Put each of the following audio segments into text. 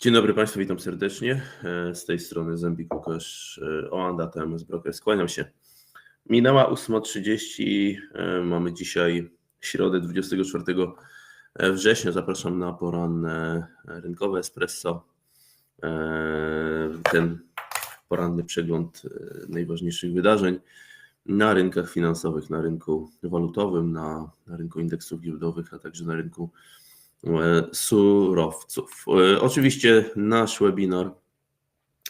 Dzień dobry Państwu, witam serdecznie. E, Z tej strony Zębik Łukasz e, Oanda, TMS Broker. Skłaniam się. Minęła 8.30, e, mamy dzisiaj środę 24 września. Zapraszam na poranne rynkowe espresso. Ten poranny przegląd najważniejszych wydarzeń na rynkach finansowych, na rynku walutowym, na, na rynku indeksów giełdowych, a także na rynku surowców. E, Oczywiście nasz webinar,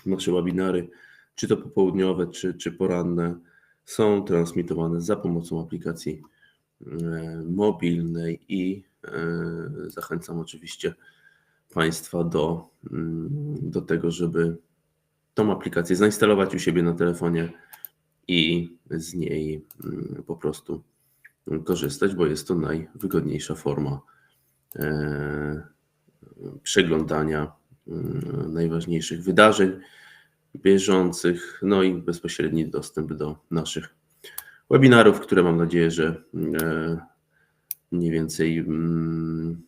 nasze webinary, czy to popołudniowe, czy, czy poranne, są transmitowane za pomocą aplikacji e, mobilnej i e, zachęcam oczywiście Państwa do, mm, do tego, żeby tą aplikację zainstalować u siebie na telefonie i z niej mm, po prostu korzystać, bo jest to najwygodniejsza forma e, przeglądania mm, najważniejszych wydarzeń bieżących, no i bezpośredni dostęp do naszych webinarów, które mam nadzieję, że e, mniej więcej mm,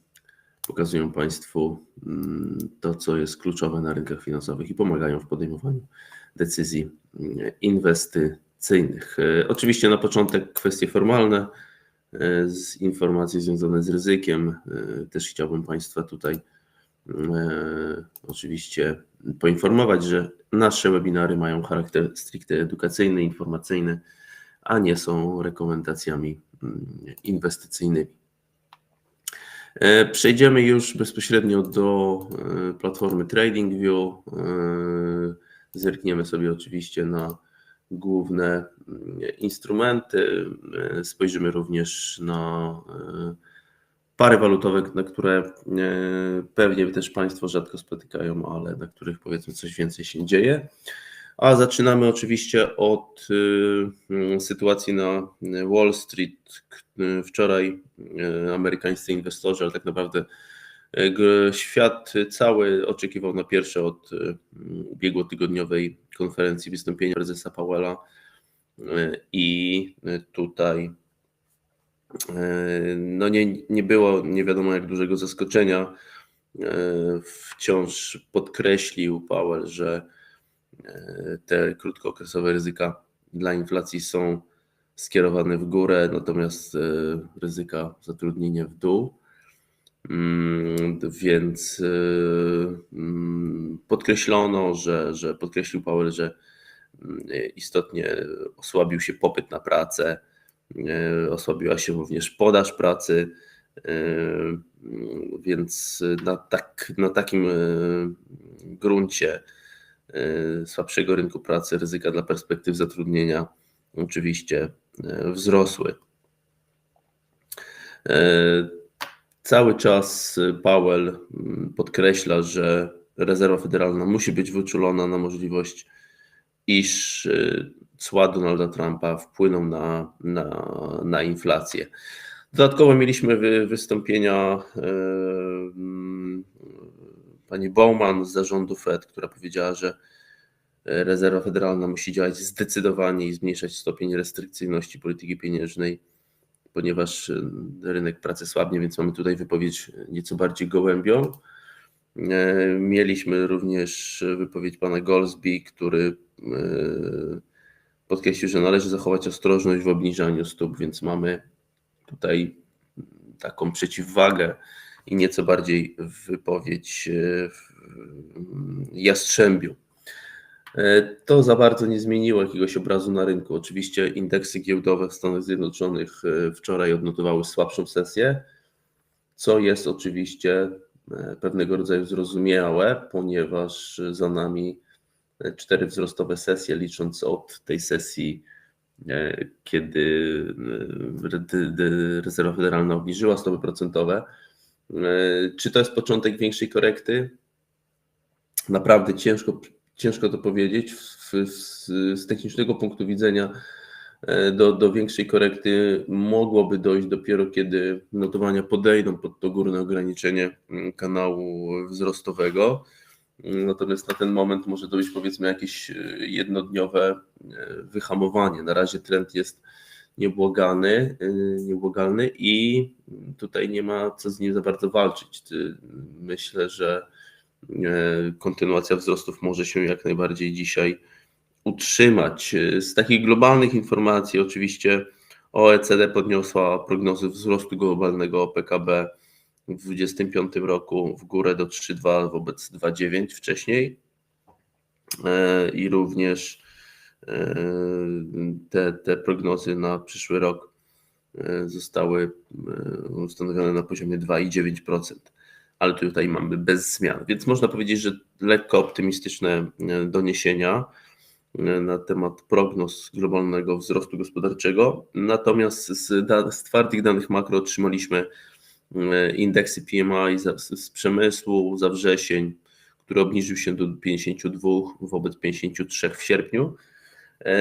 pokazują Państwu mm, to, co jest kluczowe na rynkach finansowych i pomagają w podejmowaniu decyzji inwestycyjnych. E, Oczywiście na początek kwestie formalne e, z informacje związane z ryzykiem. E, Też chciałbym Państwa tutaj e, oczywiście poinformować, że nasze webinary mają charakter stricte edukacyjny, informacyjny, a nie są rekomendacjami mm, inwestycyjnymi. E, Przejdziemy już bezpośrednio do e, platformy TradingView. E, Zerkniemy sobie oczywiście na główne mm, instrumenty. E, Spojrzymy również na e, pary walutowe, na które e, pewnie też Państwo rzadko spotykają, ale na których powiedzmy coś więcej się dzieje. A zaczynamy oczywiście od sytuacji na Wall Street. Wczoraj amerykańscy inwestorzy, ale tak naprawdę świat cały oczekiwał na pierwsze od y, ubiegłotygodniowej konferencji wystąpienia prezesa Powella. Y, I tutaj no nie, nie było nie wiadomo jak dużego zaskoczenia. Wciąż podkreślił Powell, że e, te krótkookresowe ryzyka dla inflacji są skierowane w górę, natomiast e, ryzyka zatrudnienia w dół. Mm, Więc e, mm, podkreślono, że, że podkreślił Powell, że mm, istotnie osłabił się popyt na pracę, e, osłabiła się również podaż pracy, więc na, tak, na takim gruncie słabszego rynku pracy, ryzyka dla perspektyw zatrudnienia oczywiście wzrosły. Cały czas Powell mm, podkreśla, że rezerwa federalna musi być wyczulona na możliwość, iż e, cła Donalda Trumpa wpłyną na, na, na inflację. Dodatkowo mieliśmy wy, wystąpienia e, mm, pani Bowman z zarządu Fed, która powiedziała, że rezerwa federalna musi działać zdecydowanie i zmniejszać stopień restrykcyjności polityki pieniężnej, ponieważ y, rynek pracy słabnie, więc mamy tutaj wypowiedź nieco bardziej gołębią. E, Mieliśmy również wypowiedź pana Goldsby, który e, podkreślił, że należy zachować ostrożność w obniżaniu stóp, więc mamy tutaj taką przeciwwagę i nieco bardziej wypowiedź e, jastrzębiu. E, To za bardzo nie zmieniło jakiegoś obrazu na rynku. Oczywiście indeksy giełdowe w Stanach Zjednoczonych e, wczoraj odnotowały słabszą sesję, co jest oczywiście e, pewnego rodzaju zrozumiałe, ponieważ za nami cztery wzrostowe sesje, licząc od tej sesji, kiedy rezerwa federalna obniżyła stopy procentowe. Czy to jest początek większej korekty? Naprawdę ciężko, ciężko to powiedzieć. Z technicznego punktu widzenia e, do, do większej korekty mogłoby dojść dopiero kiedy notowania podejdą pod to górne ograniczenie mm, kanału wzrostowego. Mm, Natomiast na ten moment może to być powiedzmy jakieś e, jednodniowe e, wyhamowanie. Na razie trend jest niebłagany, niebłagalny i tutaj nie ma co z nim za bardzo walczyć. Ty- Myślę, że kontynuacja wzrostów może się jak najbardziej dzisiaj utrzymać. Z takich globalnych informacji, oczywiście OECD podniosła prognozy wzrostu globalnego PKB w 2025 roku w górę do 3,2 wobec 2,9 wcześniej. I również te, te prognozy na przyszły rok zostały ustanowione na poziomie 2,9%, ale tutaj mamy bez zmian. Więc można powiedzieć, że lekko optymistyczne doniesienia na temat prognoz globalnego wzrostu gospodarczego. Natomiast z, z twardych danych makro otrzymaliśmy indeksy PMI z, z przemysłu za wrzesień, który obniżył się do 52 wobec 53 w sierpniu.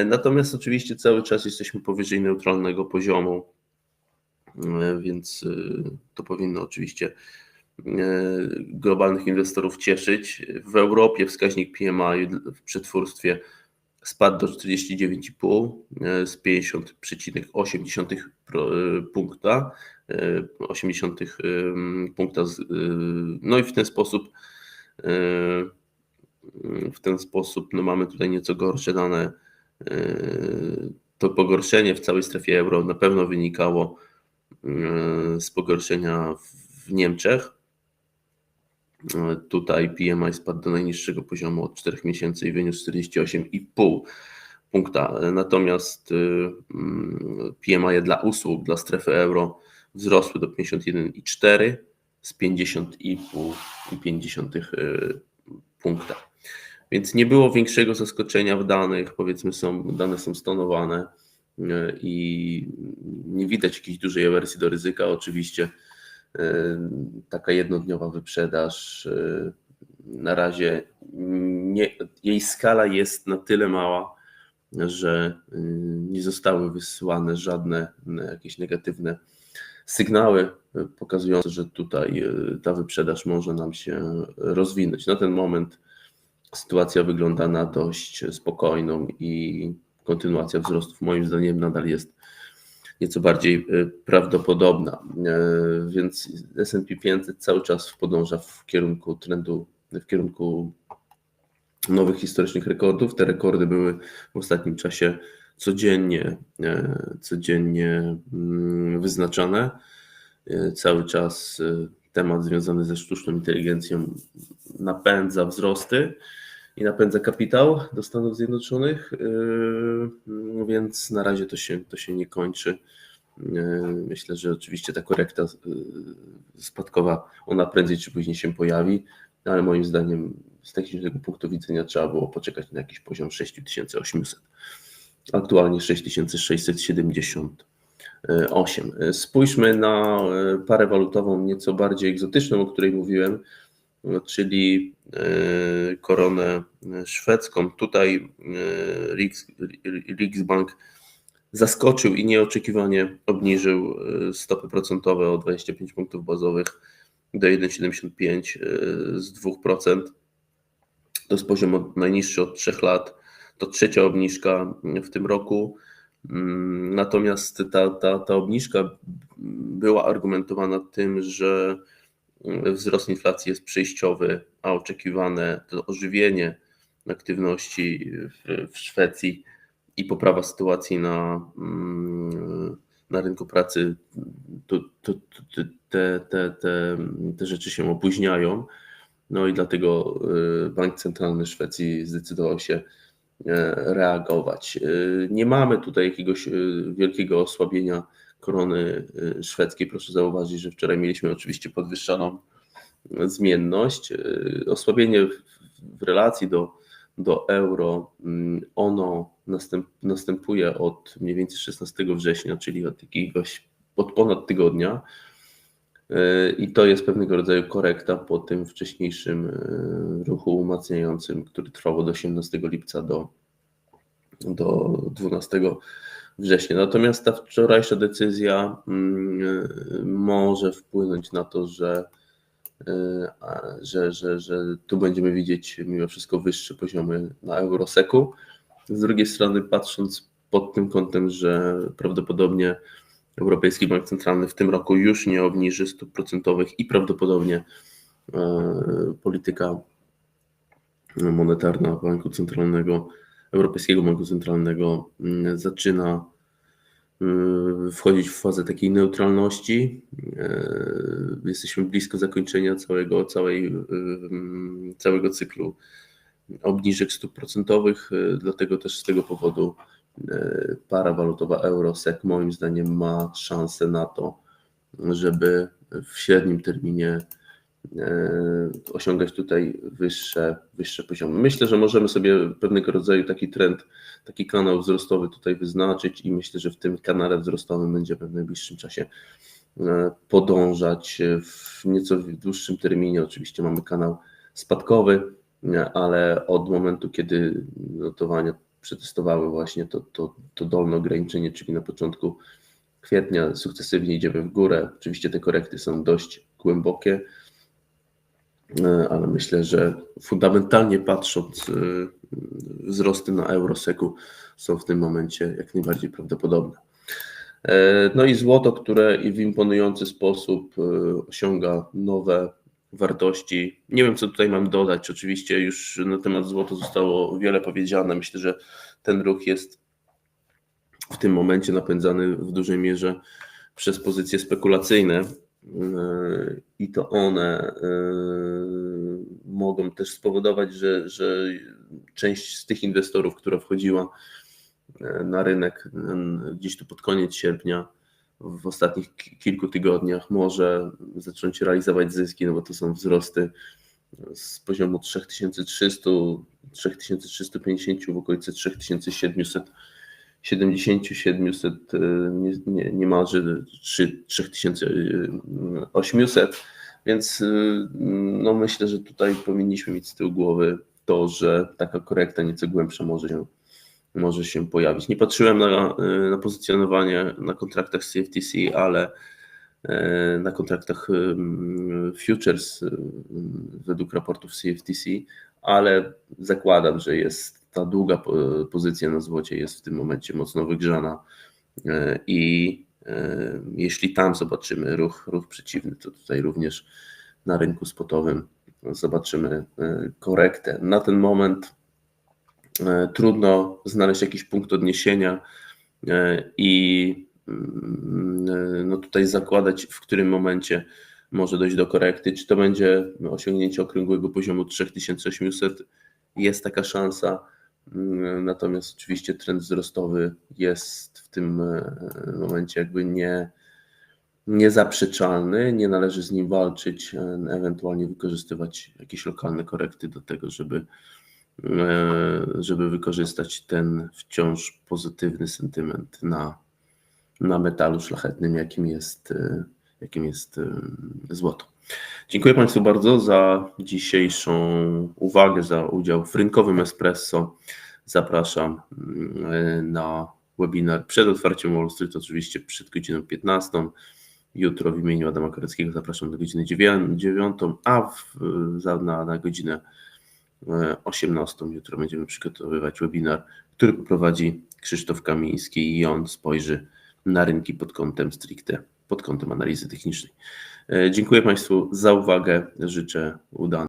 Natomiast oczywiście cały czas jesteśmy powyżej neutralnego poziomu, więc to powinno oczywiście globalnych inwestorów cieszyć. W Europie wskaźnik PMI w przetwórstwie spadł do 49,5 e, z 50,8 punkta, 80 e, punkta, no i w ten sposób w ten sposób no mamy tutaj nieco gorsze dane. To pogorszenie w całej strefie euro na pewno wynikało z pogorszenia w Niemczech, Tutaj PMI spadł do najniższego poziomu od 4 miesięcy i wyniósł 48,5 punkta. Natomiast y, mm, PMI dla usług, dla strefy euro wzrosły do 51,4 z 50,5 y, punkta. Więc nie było większego zaskoczenia w danych, powiedzmy są, dane są stonowane y, i nie widać jakiejś dużej awersji do ryzyka. Oczywiście taka jednodniowa wyprzedaż. Y, na razie nie, jej skala jest na tyle mała, że y, nie zostały wysyłane żadne jakieś negatywne sygnały pokazujące, że tutaj y, ta wyprzedaż może nam się rozwinąć. Na ten moment sytuacja wygląda na dość spokojną i kontynuacja wzrostów moim zdaniem nadal jest nieco bardziej y, prawdopodobna. E, więc SP 500 cały czas podąża w kierunku trendu, w kierunku nowych historycznych rekordów. Te rekordy były w ostatnim czasie codziennie, e, codziennie mm, wyznaczane. E, cały czas temat związany ze sztuczną inteligencją napędza wzrosty i napędza kapitał do Stanów Zjednoczonych, yy, więc na razie to się, to się nie kończy. Yy, myślę, że oczywiście ta korekta yy, spadkowa, ona prędzej czy później się pojawi, ale moim zdaniem z technicznego punktu widzenia trzeba było poczekać na jakiś poziom 6800. Aktualnie 6678. Spójrzmy na parę walutową nieco bardziej egzotyczną, o której mówiłem, czyli e, koronę szwedzką. Tutaj e, Riksbank zaskoczył i nieoczekiwanie obniżył e, stopy procentowe o 25 punktów bazowych do 1,75 z 2%. To jest poziom najniższy od 3 lat. To trzecia obniżka w tym roku. Mm, natomiast ta, ta, ta obniżka była argumentowana tym, że wzrost inflacji jest przejściowy, a oczekiwane to ożywienie aktywności w, w Szwecji i poprawa sytuacji na, mm, na rynku pracy, to, to, to, te, te, te, te rzeczy się opóźniają. No i dlatego y, Bank Centralny Szwecji zdecydował się e, reagować. Y, nie mamy tutaj jakiegoś y, wielkiego osłabienia korony y, szwedzkiej. Proszę zauważyć, że wczoraj mieliśmy oczywiście podwyższoną zmienność. Y, osłabienie w relacji do, do euro, mm, ono następ, następuje od mniej więcej 16 września, czyli od jakiegoś od ponad tygodnia. Y, I to jest pewnego rodzaju korekta po tym wcześniejszym ruchu umacniającym, który trwał od 18 lipca do, do 12 września. Natomiast ta wczorajsza decyzja mm, może wpłynąć na to, że, e, że, że, że tu będziemy widzieć mimo wszystko wyższe poziomy na Euroseku. Z drugiej strony, patrząc pod tym kątem, że prawdopodobnie Europejski Bank Centralny w tym roku już nie obniży stóp procentowych i prawdopodobnie e, polityka monetarna Banku Centralnego, Europejskiego Banku Centralnego mm, zaczyna y, wchodzić w fazę takiej neutralności. Y, Jesteśmy blisko zakończenia całego, całej, y, mm, całego cyklu obniżek stóp procentowych, dlatego też z tego powodu para walutowa euro-SEK moim zdaniem ma szansę na to, żeby w średnim terminie e, osiągać tutaj wyższe, wyższe poziomy. Myślę, że możemy sobie pewnego rodzaju taki trend, taki kanał wzrostowy tutaj wyznaczyć i myślę, że w tym kanale wzrostowym będziemy w najbliższym czasie e, podążać w nieco dłuższym terminie. Oczywiście mamy kanał spadkowy, ale od momentu, kiedy notowania przetestowały właśnie to, to, to dolne ograniczenie, czyli na początku kwietnia sukcesywnie idziemy w górę. Oczywiście te korekty są dość głębokie, e, ale myślę, że fundamentalnie patrząc, e, wzrosty na Euroseku są w tym momencie jak najbardziej prawdopodobne. E, no i złoto, które w imponujący sposób osiąga nowe wartości. Nie wiem, co tutaj mam dodać. Oczywiście już na temat złota zostało wiele powiedziane. Myślę, że ten ruch jest w tym momencie napędzany w dużej mierze przez pozycje spekulacyjne i to one e, mogą też spowodować, że, że część z tych inwestorów, która wchodziła e, na rynek gdzieś tu pod koniec sierpnia, w ostatnich kilku tygodniach może zacząć realizować zyski, no bo to są wzrosty z poziomu 3300, 3350 w okolice 3700 70, 700, nie, nie, niemalże 3, 3800, więc y, no myślę, że tutaj powinniśmy mieć z tyłu głowy to, że taka korekta nieco głębsza może się, może się pojawić. Nie patrzyłem na, na pozycjonowanie na kontraktach CFTC, ale na kontraktach futures według raportów CFTC, ale zakładam, że jest ta długa pozycja na złocie jest w tym momencie mocno wygrzana e, i e, jeśli tam zobaczymy ruch, ruch przeciwny, to tutaj również na rynku spotowym zobaczymy e, korektę. Na ten moment trudno znaleźć jakiś punkt odniesienia i mm, no tutaj zakładać, w którym momencie może dojść do korekty. Czy to będzie osiągnięcie okrągłego poziomu 3800? Jest taka szansa natomiast oczywiście trend wzrostowy jest w tym e, momencie jakby nie, niezaprzeczalny, nie należy z nim walczyć, e, ewentualnie wykorzystywać jakieś lokalne korekty do tego, żeby, e, żeby wykorzystać ten wciąż pozytywny sentyment na, na metalu szlachetnym, jakim jest, jakim jest złoto. Dziękuję Państwu bardzo za dzisiejszą uwagę, za udział w rynkowym espresso. Zapraszam mm, na webinar przed otwarciem Wall Street, oczywiście przed godziną 15. Jutro w imieniu Adama Koreckiego zapraszam do godziny 9, a w, na, na godzinę 18 e, jutro będziemy przygotowywać webinar, który poprowadzi Krzysztof Kamiński i on spojrzy na rynki pod kątem stricte, pod kątem analizy technicznej. E, dziękuję Państwu za uwagę. Życzę udanej.